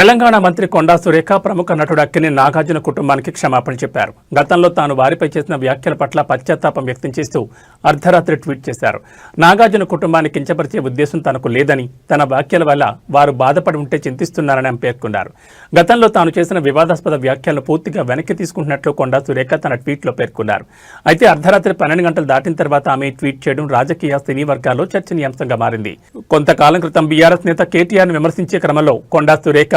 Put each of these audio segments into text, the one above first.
తెలంగాణ మంత్రి కొండా సురేఖ ప్రముఖ నటుడు అక్కిని నాగార్జున కుటుంబానికి క్షమాపణ చెప్పారు. గతంలో తాను వారిపై చేసిన వ్యాఖ్యల పట్ల పశ్చాత్తాపం వ్యక్తం చేస్తూ అర్ధరాత్రి ట్వీట్ చేశారు. నాగార్జున కుటుంబాన్ని కించపరిచే ఉద్దేశం తనకు లేదని తన వ్యాఖ్యల వల్ల వారు బాధపడి ఉంటే చింతిస్తున్నారని ఆమె పేర్కొన్నారు. గతంలో తాను చేసిన వివాదాస్పద వ్యాఖ్యలను పూర్తిగా వెనక్కి తీసుకుంటున్నట్లు కొండా సురేఖ తన ట్వీట్లో పేర్కొన్నారు. అయితే అర్ధరాత్రి పన్నెండు గంటలు దాటిన తర్వాత ఆమె ట్వీట్ చేయడం రాజకీయ సినీ వర్గాల్లో చర్చనీయాంశంగా మారింది. కొంతకాలం క్రితం బీఆర్ఎస్ నేత కేటీఆర్ను విమర్శించే క్రమంలో కొండా సురేఖ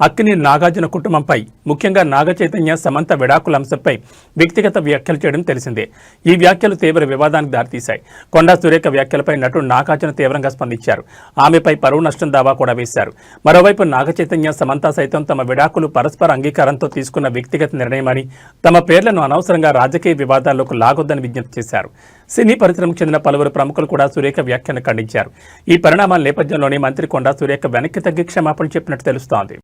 అక్కిని నాగార్జున కుటుంబంపై ముఖ్యంగా నాగచైతన్య సమంత విడాకుల అంశంపై వ్యక్తిగత వ్యాఖ్యలు చేయడం తెలిసిందే. ఈ వ్యాఖ్యలు తీవ్ర వివాదానికి దారితీశాయి. కొండా సురేఖ వ్యాఖ్యలపై నటుడు నాగార్జున తీవ్రంగా స్పందించారు. ఆమెపై పరువు నష్టం దావా కూడా వేశారు. మరోవైపు నాగచైతన్య సమంత సైతం తమ విడాకులు పరస్పర అంగీకారంతో తీసుకున్న వ్యక్తిగత నిర్ణయమని తమ పేర్లను అనవసరంగా రాజకీయ వివాదాల్లోకి లాగొద్దని విజ్ఞప్తి చేశారు. సినీ పరిశ్రమకు చెందిన పలువురు ప్రముఖులు కూడా సురేఖ వ్యాఖ్యను ఖండించారు. ఈ పరిణామాల నేపథ్యంలోనే మంత్రి కొండా సురేఖ వెనక్కి తగ్గి క్షమాపణ చెప్పినట్టు తెలుస్తోంది.